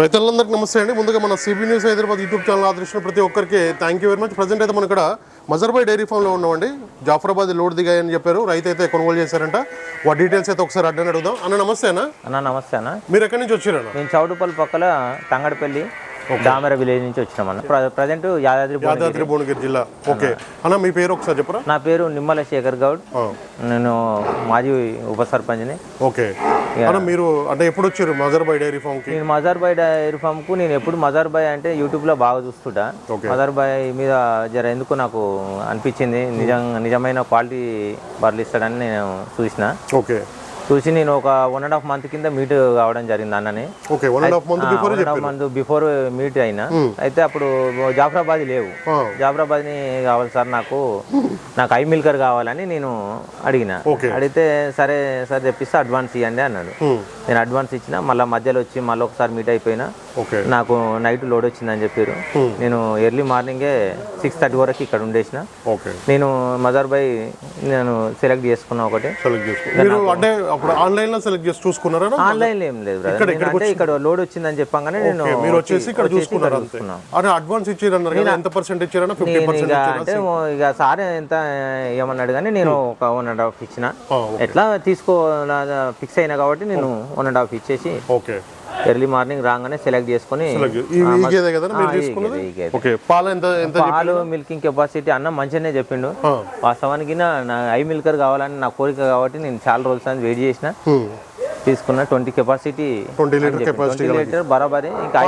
రైతులందరికీ నమస్తే అండి. ముందుగా మన CB news Hyderabad YouTube channel ఆదరించిన ప్రతి ఒక్కరికి thank you very much present అయితే మనం ఇక్కడ మజర్బాయ్ డైరీ ఫామ్లో ఉన్నామండి. జాఫరాబాద్ లోడ్ దిగాయని చెప్పారు. రైతు అయితే కొనుగోలు చేశారంట. వాటి డీటెయిల్స్ అయితే ఒకసారి అడ్డని అడుగుదాం. అన్న నమస్తే అన్న. అన్న నమస్తే అన్న. మీరు ఎక్కడి నుంచి వచ్చారన్న మేము చౌటుపల్లి పక్కల తంగడపల్లి. దామెర విలేజ్ నుంచి వచ్చినామన్న ప్ర- ప్రజెంట్ యాదాద్రి. యాదాద్రి భువనగిరి జిల్లా. ఓకే అన్న మీ పేరు ఒకసారి చెప్పరా? నా పేరు నిమ్మల శేఖర్ గౌడ్. నేను మాజీ ఉప సర్పంచ్ని. ఓకే అన్న మీరు అంటే ఎప్పుడు వచ్చారు మజర్బాయ్ డైరీ ఫామ్కి? నేను మజార్ బాయ్ డైరీ ఫామ్కు నేను ఎప్పుడు మజార్ బాయ్ అంటే యూట్యూబ్లో బాగా చూస్తుంటా. ఓకే. మజార్ బాయ్ మీద జర ఎందుకు నాకు అనిపించింది. నిజం నిజమైన క్వాలిటీ బర్రెలు ఇస్తాడని నేను చూసిన. ఓకే చూసి నేను ఒక వన్ అండ్ హాఫ్ మంత్ కింద మీట్ కావడం జరిగింది అన్నని. Okay one and half month before one half month before meet అయినా. అయితే అప్పుడు జాఫరాబాద్ లేవు. జాఫరాబాద్ని కావాలి సార్ నాకు. నాకు ఐ మిల్కర్ కావాలని నేను అడిగిన. అడిగితే సరే సార్ తెప్పిస్తే అడ్వాన్స్ ఇవ్వండి అన్నాడు. నేను అడ్వాన్స్ ఇచ్చిన మళ్ళీ మధ్యలో వచ్చి మళ్ళీ ఒకసారి మీట్ అయిపోయినా నాకు నైట్ లోడ్ వచ్చిందని చెప్పారు. నేను ఎర్లీ మార్నింగే సిక్స్ థర్టీ వరకు ఇక్కడ ఉండేసిన. నేను మదర్ బై నేను సెలెక్ట్ చేసుకున్నా ఒకటి. అంటే అప్పుడు ఆన్లైన్లో సెలెక్ట్ చేసి చూసుకున్నారా? ఆన్లైన్ ఏం లేదు అంటే ఇక్కడ లోడ్ వచ్చిందని చెప్పగానే నేను మీరు వచ్చేసి ఇక్కడ చూసుకున్నారు అడ్వాన్స్ ఇచ్చారన్నారు ఎంత పర్సెంట్ ఇచ్చారన్నా? ఫిఫ్టీ నేను పర్సెంట్ ఇక అంటే ఇక సార్ ఎంత ఏమన్నాడు కానీ నేను ఒక వన్ అండ్ హాఫ్ ఇచ్చిన. ఎట్లా తీసుకో ఫిక్స్ అయినా కాబట్టి నేను వన్ అండ్ హాఫ్ ఇచ్చేసి ఓకే. ఎర్లీ మార్నింగ్ రాగానే సెలెక్ట్ చేసుకొని పాలు మిల్కింగ్ కెపాసిటీ అన్న మంచిగానే చెప్పిండు. వాస్తవానికి నా ఐ మిల్కర్ కావాలని నా కోరిక కాబట్టి నేను చాలా రోజులు వెయిట్ చేసిన. తీసుకున్న twenty capacity twenty litre capacity litre బరాబరి ఇంకా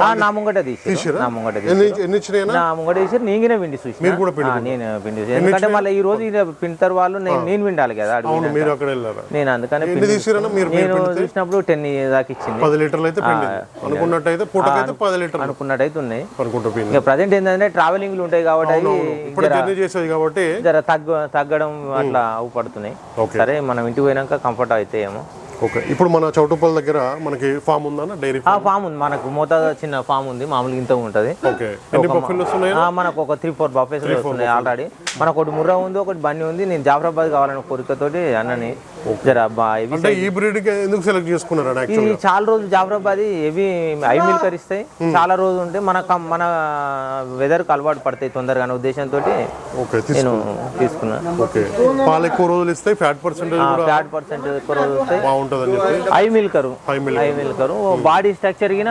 ఆ, నా ముంగట తీసి నా ముంగట ఎన్ని నా ముంగట తీసి నేనే పిండి చూసి మీరు కూడా పిండి నేను పిండి ఎందుకంటే మళ్ళీ ఈ రోజు పిండుతారు వాళ్ళు నేను నేను పిండాలి కదా అవును మీరు అక్కడ వెళ్ళారా? నేను అందుకని మీరు నేను చూసినప్పుడు టెన్ దాకా ఇచ్చింది. పది లీటర్లు అయితే పిండి అనుకున్నట్టయితే పూటకైతే పది లీటర్లు. అనుకున్నట్టయితే ఉన్నాయి. ఇంకా ప్రజెంట్ ఏంటంటే ట్రావెలింగ్లు ఉంటాయి కాబట్టి ఇప్పుడు జర్నీ చేసేది కాబట్టి జర తగ్గ తగ్గడం అట్లా అవుపడుతున్నాయి. సరే మనం ఇంటికి పోయినాక కంఫర్ట్ అయితే ఏమో ఓకే. ఇప్పుడు మన చౌటుప్పల్ దగ్గర మనకి ఫామ్ ఉందా డైరీ ఫామ్? ఉంది. మనకు మూత చిన్న ఫామ్ ఉంది. మామూలుగా ఇంత ఉంటుంది. ఓకే. ఎన్ని బఫెల్ వస్తున్నాయి ఆ, మనకు ఒక త్రీ ఫోర్ బఫేస్ వస్తున్నాయి ఆల్రెడీ. మనకు ఒకటి ముర్రా ఉంది ఒకటి బన్నీ ఉంది. నేను జాఫరాబాద్ కావాలన్న కోరికతోటి అన్నని జర అంటే ఈ బ్రీడ్ ఎందుకు సెలెక్ట్ చేసుకున్నారా చాలా రోజులు జాఫరాబాద్ ఇవి ఐ మిల్కర్ ఇస్తాయి. చాలా రోజులు ఉంటే మన మన వెదర్కి అలవాటు పడతాయి తొందరగా అనే ఉద్దేశంతో నేను తీసుకున్నా. ఓకే. పాలు ఎక్కువ రోజులు ఇస్తాయి ఫ్యాట్ పర్సెంటేజ్ కూడా ఫ్యాట్ పర్సెంట్ ఎక్కువ రోజులు చెప్పి. High milker. High milker body structure గిన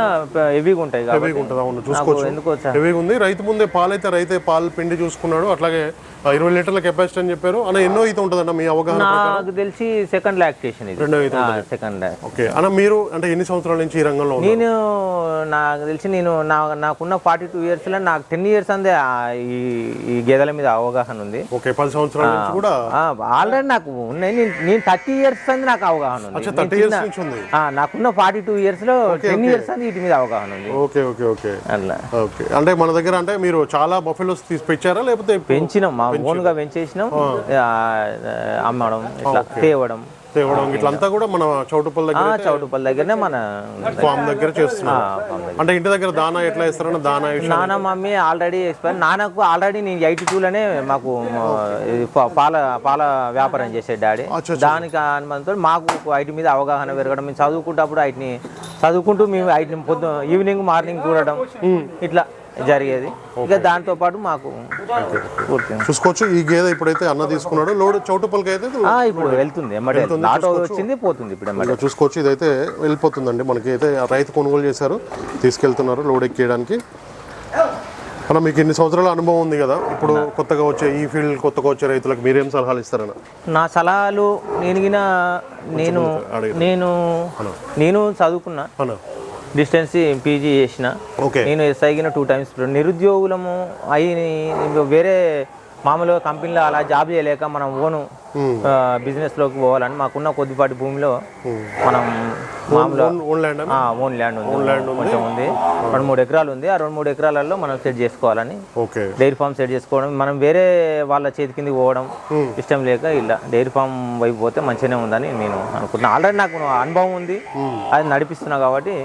హెవీగా ఉంటాయి కాబట్టి. హెవీగా ఉంటుంది అవును. నాకు చూసుకోవచ్చు. ఎందుకు హెవీగా ఉంది. రైతు ముందే పాలు అయితే రైతే పాలు పిండి చూసుకున్నాడు. అట్లాగే ఇరవై లీటర్ల కెపాసిటీ అని చెప్పారు. అన్న ఎన్నో అయితే ఉంటుందన్న మీ అవగాహన నాకు తెలిసి సెకండ్ లాక్టేషన్ ఇది. రెండో అయితే సెకండ్ ఓకే. అన్న మీరు అంటే ఎన్ని సంవత్సరాల నుంచి ఈ రంగంలో నేను నాకు తెలిసి నేను నా నాకున్న ఫార్టీ టూ ఇయర్స్లో నాకు టెన్ ఇయర్స్ అందే ఈ ఈ గేదెల మీద అవగాహన ఉంది. ఓకే పది సంవత్సరాల నుంచి కూడా? ఆల్రెడీ నాకు ఉన్నాయి. నేను థర్టీ ఇయర్స్ అంది నాకు అవగాహన ఉంది. థర్టీ ఇయర్స్ నుంచి ఉంది. నాకున్న ఫార్టీ టూ ఇయర్స్లో టెన్ ఇయర్స్ అంది వీటి మీద అవగాహన ఉంది. Okay okay okay. ఓకే. అంటే మన దగ్గర అంటే మీరు చాలా బఫెలోస్ తీసి పెంచారా? లేకపోతే పెంచినాం. మా ఓన్గా పెంచేసినాం. అమ్మడం ఇట్లా తేవడం. తేవడం ఇట్లంతా కూడా మన దగ్గర చౌటుపల్లి దగ్గరనే మన ఫామ్ దగ్గర. అంటే ఇంటి దగ్గర దానా ఎట్లా దానా నాన్న మమ్మీ ఆల్రెడీ ఎక్స్పైర్. నాన్నకు ఆల్రెడీ నేను ఎయిటీ టూలోనే మాకు పాల పాల వ్యాపారం చేసే డాడీ. దానికి అనుమతితో మాకు ఐటీ మీద అవగాహన పెరగడం. మేము చదువుకుంటప్పుడు వాటిని చదువుకుంటూ మేము వాటిని పొద్దు ఈవినింగ్ మార్నింగ్ చూడడం. ఇట్లా జరిగేది. ఇక దాంతో పాటు మాకు చూసుకోవచ్చు. ఈ గేదె ఇప్పుడైతే అన్న తీసుకున్నాడు. లోడ్ చౌటుపల్కి అయితే ఆ, ఇప్పుడు వెళ్తుంది. ఆటో వచ్చింది పోతుంది ఇప్పుడు చూసుకోవచ్చు. ఇదైతే వెళ్ళిపోతుందండి. మనకి అయితే ఆ రైతు కొనుగోలు చేశారు. తీసుకెళ్తున్నారు లోడ్ ఎక్కేయడానికి. అన్న మీకు ఎన్ని సంవత్సరాల అనుభవం ఉంది కదా. ఇప్పుడు కొత్తగా వచ్చే ఈ ఫీల్డ్ కొత్తగా వచ్చే రైతులకు మీరేం సలహాలు ఇస్తారన్న? నా సలహాలు నేను నేను నేను నేను చదువుకున్నా. డిస్టెన్స్ పీజీ చేసిన. ఓకే. నేను ఎస్ఐ టూ టైమ్స్ నిరుద్యోగులము అయి వేరే మామూలుగా కంపెనీలో అలా జాబ్ చేయలేక మనం ఓను బిజినెస్లోకి పోవాలని మాకున్న కొద్దిపాటి భూమిలో మనం మామూలుగా ఓన్ ల్యాండ్ అన్న ఓన్ ల్యాండ్ ఉంది. కొంచెం ఉంది. రెండు మూడు ఎకరాలు ఉంది. ఆ రెండు మూడు ఎకరాలలో మనం సెట్ చేసుకోవాలని. డైరీ ఫామ్ సెట్ చేసుకోవడం మనం వేరే వాళ్ళ చేతి కిందకి పోవడం ఇష్టం లేక ఇలా డైరీ ఫామ్ వైపు పోతే మంచిగానే ఉందని నేను అనుకుంటున్నాను ఆల్రెడీ నాకు అనుభవం ఉంది. అది నడిపిస్తున్నా కాబట్టి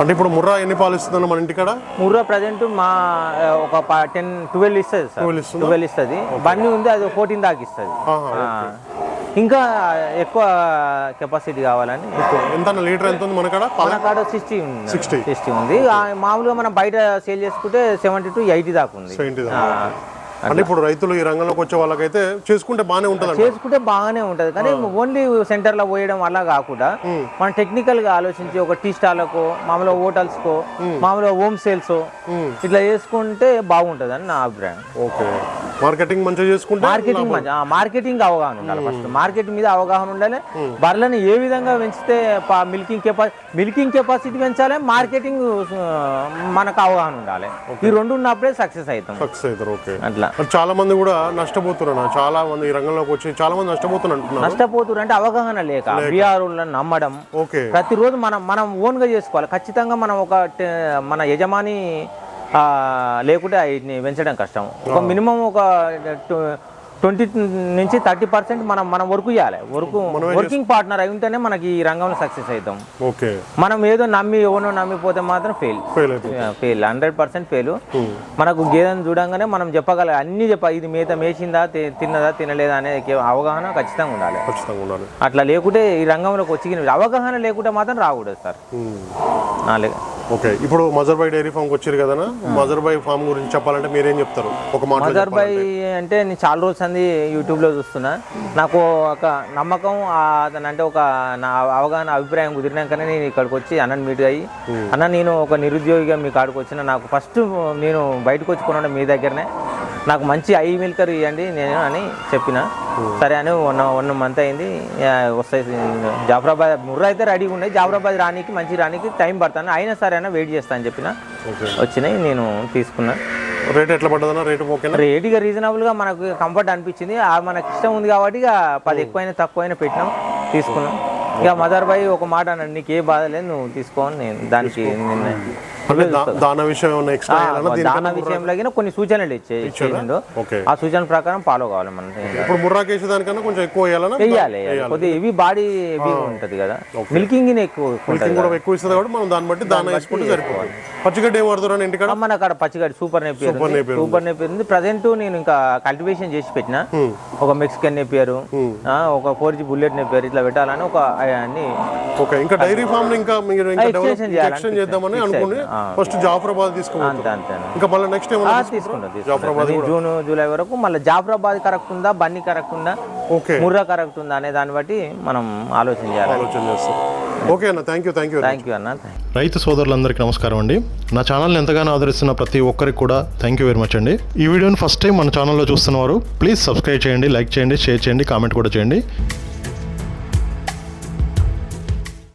అంటే ఇప్పుడు ముర్రా ఎన్ని పాలు ఇస్తుందన్న మన ఇంటికాడ? ముర్రా ప్రజెంట్ మా ఒక టెన్ ట్వెల్వ్ ఇస్తుంది సార్. 12 ఇస్తుందా? ట్వెల్వ్ ఇస్తుంది. బండి ఉంది అది ఫోర్టీన్ దాకా ఇస్తుంది. ఇంకా ఎక్కువ కెపాసిటీ కావాలని ఎంత లీటర్ ఎంత ఉంది మనకాడ సిక్స్టీ ఉంది. 60. సిక్స్టీ ఉంది. మామూలుగా మనం బయట సేల్ చేసుకుంటే సెవెంటీ టు ఎయిటీ దాకా ఉంది. 70 ఆ, అంటే ఇప్పుడు రైతులు ఈ రంగంలోకి వచ్చే వాళ్ళకైతే చేసుకుంటే బాగానే ఉంటుంది చేసుకుంటే బాగానే ఉంటది. కానీ ఓన్లీ సెంటర్లో పోయడం వల్ల కాకుండా మనం టెక్నికల్గా ఆలోచించి ఒక టీ స్టాల్కో మామూలుగా హోటల్స్ కో మామూలుగా హోమ్ సేల్స్ ఇట్లా చేసుకుంటే బాగుంటది అని నా అభిప్రాయం. ఓకే మార్కెటింగ్ మంచిగా చేసుకుంటే మార్కెటింగ్ మార్కెటింగ్ అవగాహన ఉండాలి ఫస్ట్ మార్కెట్ మీద అవగాహన ఉండాలి. బర్రెలను ఏ విధంగా పెంచితే మిల్కింగ్ కెపాసిటీ మిల్కింగ్ కెపాసిటీ పెంచాలి మార్కెటింగ్ మనకు అవగాహన ఉండాలి. ఈ రెండు ఉన్నప్పుడే సక్సెస్ అవుతాం. సక్సెస్ అవుతారు ఓకే అట్లా. చాలా మంది కూడా నష్టపోతున్నారు చాలా మంది ఈ రంగంలోకి వచ్చి చాలా మంది నష్టపోతున్నారు నష్టపోతున్నారు అంటే అవగాహన లేక బీఆర్లను నమ్మడం. ఓకే ప్రతిరోజు మనం మనం ఓన్గా చేసుకోవాలి. ఖచ్చితంగా మనం ఒక మన యజమాని లేకుంటే వీటిని పెంచడం కష్టం. ఒక మినిమం ఒక ట్వంటీ నుంచి థర్టీ పర్సెంట్ మనం మనం వర్క్ చేయాలి. వర్క్ వర్కింగ్ పార్ట్నర్ అయి ఉంటేనే మనకి ఈ రంగంలో సక్సెస్ అవుతాం. ఓకే. మనం ఏదో నమ్మి ఎవరినో నమ్మిపోతే మాత్రం fail fail hundred percent fail మనకు గేదెను చూడంగానే మనం చెప్పగల అన్ని చెప్ప ఇది మేత మేసిందా తిన్నదా తినలేదా అనే అవగాహన ఖచ్చితంగా ఉండాలి. అట్లా లేకుంటే ఈ రంగంలోకి వచ్చి అవగాహన లేకుంటే మాత్రం రాకూడదు సార్. ఓకే ఇప్పుడు మజర్బాయ్ డైరీ ఫామ్కి వచ్చారు కదా మజర్బాయ్ ఫామ్ గురించి చెప్పాలంటే మీరేం చెప్తారు? ఒక మాట మదర్ బై అంటే నేను చాలా రోజులు అంది యూట్యూబ్లో చూస్తున్నా. నాకు ఒక నమ్మకం అతను అంటే ఒక నా అవగాహన అభిప్రాయం కుదిరినాకనే నేను ఇక్కడికి వచ్చి అన్నని మీట్ అయ్యి అన్న నేను ఒక నిరుద్యోగిగా మీ కాడికి వచ్చిన నాకు ఫస్ట్ నేను బయటకు వచ్చి కొనడం మీ దగ్గరనే. నాకు మంచి ఐ మిల్కర్ ఇవ్వండి నేను అని చెప్పిన. సరే అని వన్ వన్ మంత్ అయింది. వస్తాయి జాఫరాబాద్ ముర్రా అయితే రెడీగా ఉన్నాయి. జాఫరాబాద్ రానికి మంచి రానికి టైం పడతాను అయినా సరే అయినా వెయిట్ చేస్తా అని చెప్పిన. ఓకే. వచ్చినాయి నేను తీసుకున్నా. రేట్ ఎట్లా పడ్డదన్నా? రేట్ ఓకేనా? రేట్ ఇక రీజనబుల్గా మనకు కంఫర్ట్ అనిపించింది. ఆ మనకి ఇష్టం ఉంది కాబట్టి ఇక పది ఎక్కువైనా తక్కువైనా పెట్టినాం తీసుకున్నాం. ఇక మదర్ బాయ్ ఒక మాట అన్నాడు నీకు ఏ బాధ లేదు నువ్వు తీసుకో అని నేను దానికి నిన్న అంటే దాన విషయం దాన విషయంలో కొన్ని సూచనలు ఇచ్చే ఇచ్చేసిండు. ఆ సూచన ప్రకారం ఫాలో కావాలి మనం. ఇప్పుడు ముర్రాకి వేసే దానికన్నా కొంచెం ఎక్కువ వెయ్యాలి కొద్దిగా ఇవి బాడీ ఉంటది కదా. మిల్కింగ్ ఎక్కువ మిల్కింగ్ కూడా ఎక్కువ ఇస్తుంది కాబట్టి మనం దాన్ని బట్టి దాన వేసుకుంటే సరిపోవాలి పచ్చిగడ్డ ఏం వాడుతున్నా ఇంటికాడ? మన అక్కడ పచ్చిగడ్డి సూపర్ నేపియర్ సూపర్ నేపియర్ ఉంది. ప్రజెంట్ నేను ఇంకా కల్టివేషన్ చేసి పెట్టిన. ఒక మెక్సికన్ నేపియర్. ఒక ఫోర్ జీ బుల్లెట్ నేపియర్. ఇట్లా పెట్టాలని ఒక అన్ని ఓకే. ఇంకా డైరీ ఫామ్ ఇంకా మీరు ఎక్స్టెండ్ చేద్దామని అనుకుని. ఫస్ట్ జాఫరాబాద్ అంతే అంతే ఇంకా మళ్ళీ నెక్స్ట్ ఏమన్నా తీసుకుంటా? జాఫరాబాద్ జూన్ జూలై వరకు మళ్ళీ జాఫరాబాద్ కరెక్ట్ ఉందా బన్నీ కరెక్ట్ ఉందా ఓకే. ముర్రా కరెక్ట్ ఉందా అనే దాన్ని బట్టి మనం ఆలోచన చేయాలి. ఆలోచన చేస్తాం. ఓకే అన్న thank you thank you thank you అన్న థ్యాంక్ యూ రైతు సోదరులందరికీ నమస్కారం అండి. నా ఛానల్ని ఎంతగానో ఆదరిస్తున్న ప్రతి ఒక్కరికి కూడా థ్యాంక్ యూ వెరీ మచ్ అండి. ఈ వీడియోని ఫస్ట్ టైం మన ఛానల్లో చూస్తున్నవారు ప్లీజ్ సబ్స్క్రైబ్ చేయండి లైక్ చేయండి షేర్ చేయండి కామెంట్ కూడా చేయండి.